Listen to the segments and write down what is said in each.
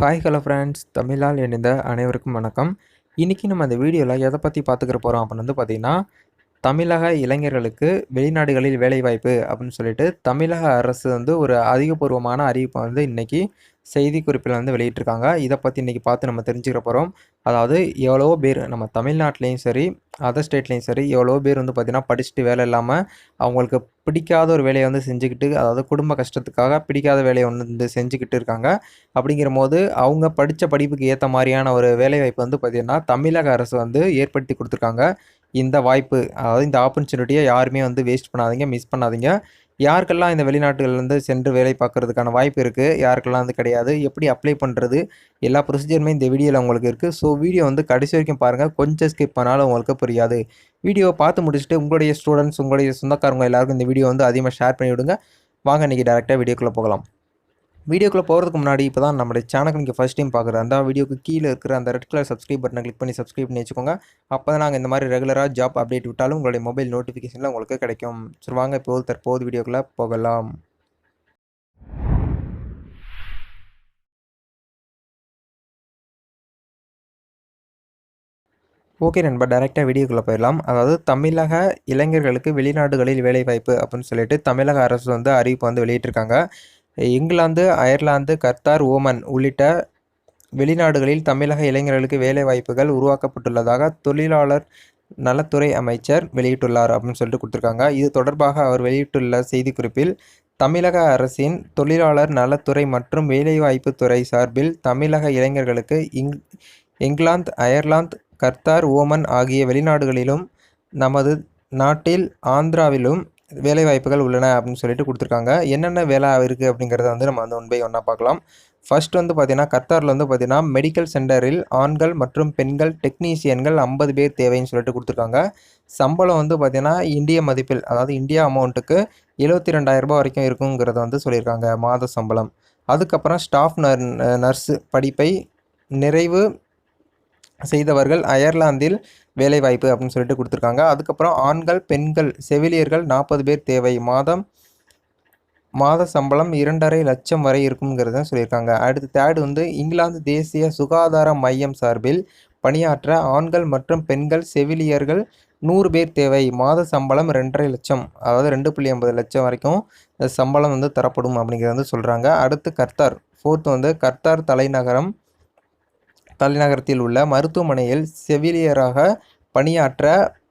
Hi hello friends தமிழால் இணைந்த அனைவருக்கும் வணக்கம். இன்றைக்கி நம்ம அந்த வீடியோவில் எதை பற்றி பார்த்துக்கிற போகிறோம் அப்படின்னு வந்து பார்த்திங்கன்னா தமிழக இளைஞர்களுக்கு வெளிநாடுகளில் வேலைவாய்ப்பு அப்படின்னு சொல்லிட்டு தமிழக அரசு வந்து ஒரு அதிகபூர்வமான அறிவிப்பை வந்து இன்றைக்கி செய்திக்குறிப்பில் வந்து வெளியிட்டிருக்காங்க. இதை பற்றி இன்றைக்கி பார்த்து நம்ம தெரிஞ்சுக்கிற போகிறோம் அதாவது எவ்வளவோ பேர் நம்ம தமிழ்நாட்டிலையும் சரி அதர் ஸ்டேட்லேயும் சரி எவ்வளோ பேர் வந்து பார்த்திங்கன்னா படிச்சுட்டு வேலை இல்லாமல் அவங்களுக்கு பிடிக்காத ஒரு வேலையை வந்து செஞ்சுக்கிட்டு அதாவது குடும்ப கஷ்டத்துக்காக பிடிக்காத வேலையை ஒன்று வந்து செஞ்சுக்கிட்டு இருக்காங்க. அப்படிங்கிற போது அவங்க படித்த படிப்புக்கு ஏற்ற மாதிரியான ஒரு வேலைவாய்ப்பு வந்து பார்த்திங்கன்னா தமிழக அரசு வந்து ஏற்படுத்தி கொடுத்துருக்காங்க. இந்த வாய்ப்பு அதாவது இந்த ஆப்பர்ச்சுனிட்டியை யாருமே வந்து வேஸ்ட் பண்ணாதீங்க மிஸ் பண்ணாதீங்க. யாருக்கெல்லாம் இந்த வெளிநாட்டுகள்லேருந்து சென்று வேலை பார்க்குறதுக்கான வாய்ப்பு இருக்குது யாருக்கெல்லாம் வந்து கிடையாது எப்படி அப்ளை பண்ணுறது எல்லா ப்ரொசீஜருமே இந்த வீடியோவில் உங்களுக்கு இருக்குது ஸோ வீடியோ வந்து கடைசி வரைக்கும் பாருங்கள் கொஞ்சம் ஸ்கிப் பண்ணாலும் உங்களுக்கு புரியாது. வீடியோவை பார்த்து முடிச்சுட்டு உங்களுடைய ஸ்டூடெண்ட்ஸ் உங்களுடைய சொந்தக்காரங்க எல்லாருக்கும் இந்த வீடியோ வந்து அதிகமாக ஷேர் பண்ணிவிடுங்க. வாங்க இன்றைக்கி டேரெக்டாக வீடியோக்குள்ளே போகலாம். வீடியோக்குள்ளே போகிறதுக்கு முன்னாடி இப்போ தான் நம்மளுடைய சேனலுக்கு நீங்கள் ஃபஸ்ட் டைம் பார்க்குற அந்த வீடியோக்கு கீழே இருக்கிற அந்த ரெட் கலர் சப்ஸ்கிரைப் பட்டனை கிளிக் பண்ணி சப்ஸ்கிரைப் பண்ணி வச்சுக்கோங்க. அப்போ தான் நாங்கள் இந்த மாதிரி ரெகுலராக ஜாப் அப்டேட் விட்டாலும் உங்களுடைய மொபைல் நோட்டிஃபிகேஷனில் உங்களுக்கு கிடைக்கும். சரி வாங்க இப்போ தற்போது வீடியோக்குள்ளே போகலாம். ஓகே நண்பா டேரெக்டாக வீடியோக்குள்ளே போயிடலாம். அதாவது தமிழக இளைஞர்களுக்கு வெளிநாடுகளில் வேலைவாய்ப்பு அப்படின்னு சொல்லிட்டு தமிழக அரசு வந்து அறிவிப்பு வந்து வெளியிட்டிருக்காங்க. இங்கிலாந்து அயர்லாந்து கத்தார் ஓமன் உள்ளிட்ட வெளிநாடுகளில் தமிழக இளைஞர்களுக்கு வேலை வாய்ப்புகள் உருவாக்கப்பட்டுள்ளதாக தொழிலாளர் நலத்துறை அமைச்சர் வெளியிட்டுள்ளார் அப்படின்னு சொல்லிட்டு கொடுத்துருக்காங்க. இது தொடர்பாக அவர் வெளியிட்டுள்ள செய்திக்குறிப்பில் தமிழக அரசின் தொழிலாளர் நலத்துறை மற்றும் வேலைவாய்ப்பு துறை சார்பில் தமிழக இளைஞர்களுக்கு இங் இங்கிலாந்து அயர்லாந்து கர்த்தார் ஓமன் ஆகிய வெளிநாடுகளிலும் நமது நாட்டில் ஆந்திராவிலும் வேலைவாய்ப்புகள் உள்ளன அப்படின்னு சொல்லிட்டு கொடுத்துருக்காங்க. என்னென்ன வேலை இருக்குது அப்படிங்கிறத வந்து நம்ம வந்து ஒன் பை ஒன்றா பார்க்கலாம். ஃபர்ஸ்ட் வந்து பார்த்தீங்கன்னா கத்தாரில் வந்து பார்த்தீங்கன்னா மெடிக்கல் சென்டரில் ஆண்கள் மற்றும் பெண்கள் டெக்னீஷியன்கள் ஐம்பது பேர் தேவைன்னு சொல்லிட்டு கொடுத்துருக்காங்க. சம்பளம் வந்து பார்த்தீங்கன்னா இந்திய மதிப்பில் அதாவது இந்தியா அமௌண்ட்டுக்கு எழுபத்தி ரெண்டாயிரரூபா வரைக்கும் இருக்குங்கிறத வந்து சொல்லியிருக்காங்க மாத சம்பளம். அதுக்கப்புறம் ஸ்டாஃப் நர் நர்ஸு படிப்பை நிறைவு செய்தவர்கள் அயர்லாந்தில் வேலைவாய்ப்பு அப்படின்னு சொல்லிட்டு கொடுத்துருக்காங்க. அதுக்கப்புறம் ஆண்கள் பெண்கள் செவிலியர்கள் நாற்பது பேர் தேவை. மாதம் மாத சம்பளம் இரண்டரை லட்சம் வரை இருக்குங்கிறத சொல்லியிருக்காங்க. அடுத்து தேர்டு வந்து இங்கிலாந்து தேசிய சுகாதார மையம் சார்பில் பணியாற்ற ஆண்கள் மற்றும் பெண்கள் செவிலியர்கள் நூறு பேர் தேவை. மாத சம்பளம் ரெண்டரை லட்சம் அதாவது ரெண்டு புள்ளி ஐம்பது லட்சம் வரைக்கும் சம்பளம் வந்து தரப்படும் அப்படிங்கிறத வந்து சொல்கிறாங்க அடுத்து கர்த்தார் ஃபோர்த் வந்து கர்த்தார் தலைநகரம் தலைநகரத்தில் உள்ள மருத்துவமனையில் செவிலியராக பணியாற்ற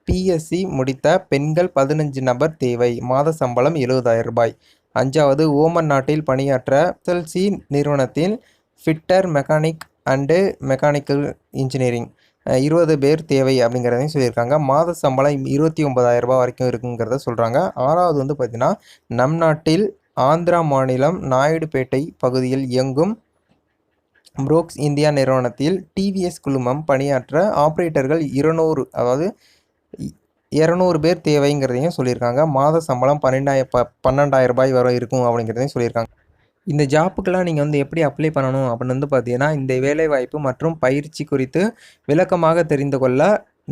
பிஎஸ்சி முடித்த பெண்கள் பதினஞ்சு நபர் தேவை. மாத சம்பளம் எழுபதாயிரம் ரூபாய். அஞ்சாவது ஓமன் நாட்டில் பணியாற்ற எஸ்எல்சி நிறுவனத்தில் fitter mechanic and mechanical engineering இருபது பேர் தேவை அப்படிங்கிறதையும் சொல்லியிருக்காங்க. மாத சம்பளம் இருபத்தி ஒன்பதாயிரம் ரூபாய் வரைக்கும் இருக்குங்கிறத சொல்கிறாங்க ஆறாவது வந்து பார்த்திங்கன்னா நம் நாட்டில் ஆந்திரா மாநிலம் நாயுடுபேட்டை பகுதியில் இயங்கும் புரோக்ஸ் இந்தியா நிறுவனத்தில் டிவிஎஸ் குழுமம் பணியாற்ற ஆப்ரேட்டர்கள் இருநூறு அதாவது இரநூறு பேர் தேவைங்கிறதையும் சொல்லியிருக்காங்க. மாத சம்பளம் பன்னெண்டாயிரம் ப பன்னெண்டாயிரம் ரூபாய் வரை இருக்கும் அப்படிங்கிறதையும் சொல்லியிருக்காங்க. இந்த ஜாப்புக்கெல்லாம் நீங்கள் வந்து எப்படி அப்ளை பண்ணணும் அப்படின்னு வந்து பார்த்தீங்கன்னா இந்த வேலைவாய்ப்பு மற்றும் பயிற்சி குறித்து விளக்கமாக தெரிந்து கொள்ள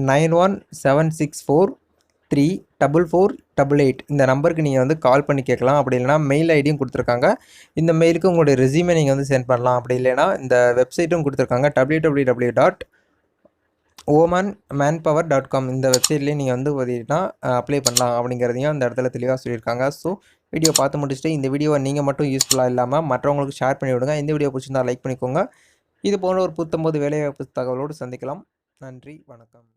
nine one seven six four three double four double eight இந்த நம்பருக்கு நீங்கள் வந்து கால் பண்ணி கேட்கலாம். அப்படி இல்லைனா மெயில் ஐடியும் கொடுத்துருக்காங்க. இந்த மெயிலுக்கு உங்களுடைய ரெசியூமே நீங்கள் வந்து சென்ட் பண்ணலாம். அப்படி இல்லைனா இந்த வெப்சைட்டும் கொடுத்துருக்காங்க. W W W dot Oman man power dot com இந்த வெப்சைட்லேயே நீங்கள் வந்து பார்த்தீங்கன்னா அப்ளை பண்ணலாம் அப்படிங்கிறதையும் அந்த இடத்துல தெளிவாக சொல்லியிருக்காங்க. ஸோ வீடியோ பார்த்து முடிச்சுட்டு இந்த வீடியோவை நீங்கள் மட்டும் யூஸ்ஃபுல்லாக இல்லாமல் மற்றவங்களுக்கு ஷேர் பண்ணி விடுங்க. இந்த வீடியோ பிடிச்சிருந்தா லைக் பண்ணிக்கோங்க. இது போன்ற ஒரு புத்தம்போது வேலைவாய்ப்பு தகவலோடு சந்திக்கலாம். நன்றி. வணக்கம்.